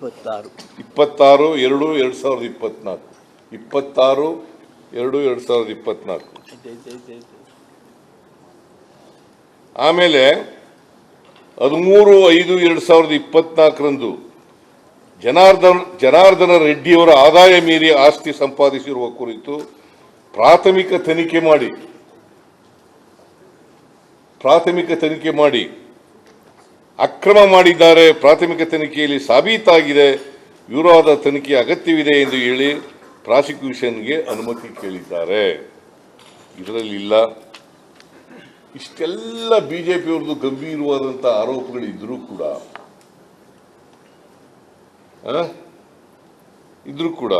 ಇಪ್ಪತ್ತಾರು. ಇಪ್ಪತ್ತಾರು ಎರಡು ಎರಡು ಸಾವಿರದ ಇಪ್ಪತ್ನಾಲ್ಕು. ಇಪ್ಪತ್ತಾರು ಎರಡು ಎರಡು ಸಾವಿರದ ಇಪ್ಪತ್ನಾಲ್ಕು. ಆಮೇಲೆ ಹದಿಮೂರು ಐದು ಎರಡು ಸಾವಿರದ ಇಪ್ಪತ್ನಾಲ್ಕರಂದು ಜನಾರ್ದನ್ ಜನಾರ್ದನ ರೆಡ್ಡಿಯವರ ಆದಾಯ ಮೀರಿ ಆಸ್ತಿ ಸಂಪಾದಿಸಿರುವ ಕುರಿತು ಪ್ರಾಥಮಿಕ ತನಿಖೆ ಮಾಡಿ ಪ್ರಾಥಮಿಕ ತನಿಖೆ ಮಾಡಿ ಅಕ್ರಮ ಮಾಡಿದ್ದಾರೆ, ಪ್ರಾಥಮಿಕ ತನಿಖೆಯಲ್ಲಿ ಸಾಬೀತಾಗಿದೆ ವಿವರವಾದ ತನಿಖೆ ಅಗತ್ಯವಿದೆ ಎಂದು ಹೇಳಿ ಪ್ರಾಸಿಕ್ಯೂಷನ್ಗೆ ಅನುಮತಿ ಕೇಳಿದ್ದಾರೆ. ಇದರಲ್ಲಿ ಇಲ್ಲ. ಇಷ್ಟೆಲ್ಲ ಬಿಜೆಪಿಯವ್ರದ್ದು ಗಂಭೀರವಾದಂಥ ಆರೋಪಗಳಿದ್ರೂ ಕೂಡ, ಆ? ಇದ್ರೂ ಕೂಡ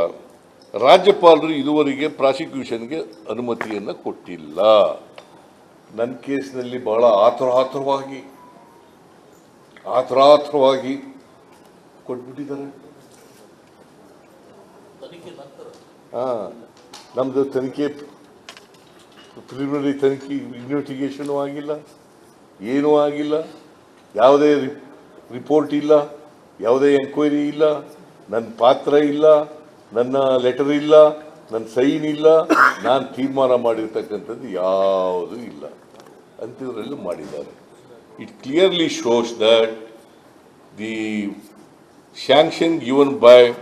ರಾಜ್ಯಪಾಲರು ಇದುವರೆಗೆ ಪ್ರಾಸಿಕ್ಯೂಷನ್ಗೆ ಅನುಮತಿಯನ್ನು ಕೊಟ್ಟಿಲ್ಲ. ನನ್ನ ಕೇಸ್ನಲ್ಲಿ ಬಹಳ ಆತುರಾತುರವಾಗಿ ಆತುರಾತುರವಾಗಿ ಕೊಟ್ಬಿಟ್ಟಿದ್ದಾರೆ. ಹಾ ನಮ್ದು ತನಿಖೆ ಪ್ರಿಲಿಮಿನರಿ ತನಿಖೆ ಇನ್ವೆಸ್ಟಿಗೇಷನು ಆಗಿಲ್ಲ ಏನೂ ಆಗಿಲ್ಲ ಯಾವುದೇ ರಿಪೋರ್ಟ್ ಇಲ್ಲ ಯಾವುದೇ ಎಂಕ್ವೈರಿ ಇಲ್ಲ ನನ್ನ ಪಾತ್ರ ಇಲ್ಲ ನನ್ನ ಲೆಟರ್ ಇಲ್ಲ ನನ್ನ ಸೈನ್ ಇಲ್ಲ ನಾನು ತೀರ್ಮಾನ ಮಾಡಿರ್ತಕ್ಕಂಥದ್ದು ಯಾವುದೂ ಇಲ್ಲ. ಅಂಥದ್ರಲ್ಲೂ ಮಾಡಿದ್ದಾರೆ. it clearly shows that the sanction given by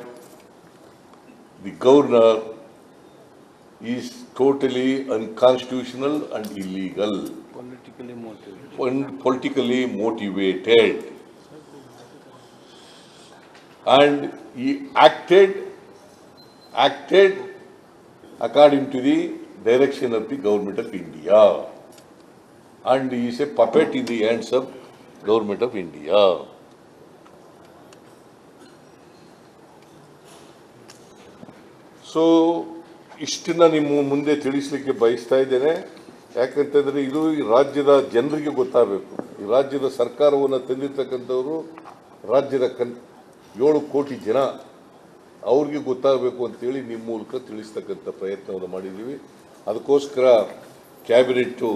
the governor is totally unconstitutional and illegal. Politically motivated. And politically motivated. And he acted, acted according to the direction of the government of India. And he is a puppet in the hands of government of India. So ಇಷ್ಟನ್ನ ನಿಮ್ಮ ಮುಂದೆ ತಿಳಿಸ್ಲಿಕ್ಕೆ ಬಯಸ್ತಾ ಇದ್ದೇನೆ. ಯಾಕಂತಂದರೆ ಇದು ರಾಜ್ಯದ ಜನರಿಗೆ ಗೊತ್ತಾಗಬೇಕು. ಈ ರಾಜ್ಯದ ಸರ್ಕಾರವನ್ನು ತಂದಿರ್ತಕ್ಕಂಥವರು ರಾಜ್ಯದ ಕನ್ ಏಳು ಕೋಟಿ ಜನ. ಅವ್ರಿಗೆ ಗೊತ್ತಾಗಬೇಕು ಅಂತೇಳಿ ನಿಮ್ಮ ಮೂಲಕ ತಿಳಿಸ್ತಕ್ಕಂಥ ಪ್ರಯತ್ನವನ್ನು ಮಾಡಿದ್ದೀವಿ. ಅದಕ್ಕೋಸ್ಕರ ಕ್ಯಾಬಿನೆಟ್ಟು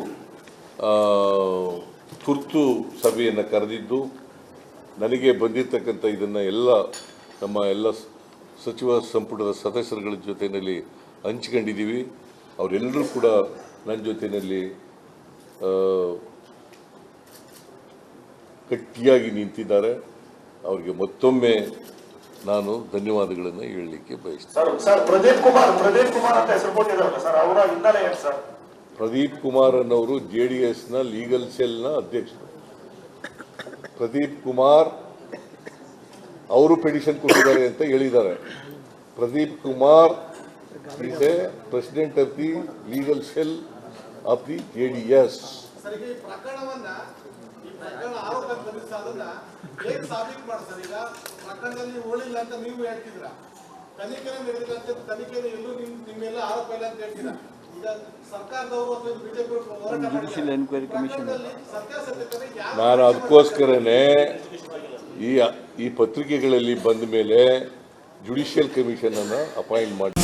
ತುರ್ತು ಸಭೆಯನ್ನು ಕರೆದಿದ್ದು ನನಗೆ ಬಂದಿರತಕ್ಕಂಥ ಇದನ್ನು ಎಲ್ಲ ನಮ್ಮ ಎಲ್ಲ ಸಚಿವ ಸಂಪುಟದ ಸದಸ್ಯರುಗಳ ಜೊತೆಯಲ್ಲಿ ಹಂಚ್ಕೊಂಡಿದ್ದೀವಿ. ಅವರೆಲ್ಲರೂ ಕೂಡ ನನ್ನ ಜೊತೆಯಲ್ಲಿ ಗಟ್ಟಿಯಾಗಿ ನಿಂತಿದ್ದಾರೆ. ಅವರಿಗೆ ಮತ್ತೊಮ್ಮೆ ನಾನು ಧನ್ಯವಾದಗಳನ್ನು ಹೇಳಲಿಕ್ಕೆ ಬಯಸ್ತೇನೆ. ಪ್ರದೀಪ್ ಕುಮಾರ್ ಅನ್ನೋರು ಜೆ ಡಿ ಎಸ್ನ ಲೀಗಲ್ ಸೆಲ್ನ ಅಧ್ಯಕ್ಷರು. ಪ್ರದೀಪ್ ಕುಮಾರ್ ಅವರು ಪೆಟಿಷನ್ ಕೊಟ್ಟಿದ್ದಾರೆ ಅಂತ ಹೇಳಿದ್ದಾರೆ. Pradeep Kumar is a president of the legal cell of the J D S ತನಿಖೆ ತನಿಖೆ ಎಲ್ಲೂ ನಿಮ್ ನಿಮ್ಮೆಲ್ಲ ಆರೋಪ ಇಲ್ಲ ಅಂತ ಹೇಳ್ತೀರಾ? ಈಗ ಸರ್ಕಾರದವರು ಕಮಿಷನ್ ನಾನು ಅದಕ್ಕೋಸ್ಕರನೇ ಈ ಈ ಪತ್ರಿಕೆಗಳಲ್ಲಿ ಬಂದ ಮೇಲೆ ಜುಡಿಷಿಯಲ್ ಕಮಿಷನ್ ಅನ್ನು ಅಪಾಯಿಂಟ್ ಮಾಡಿ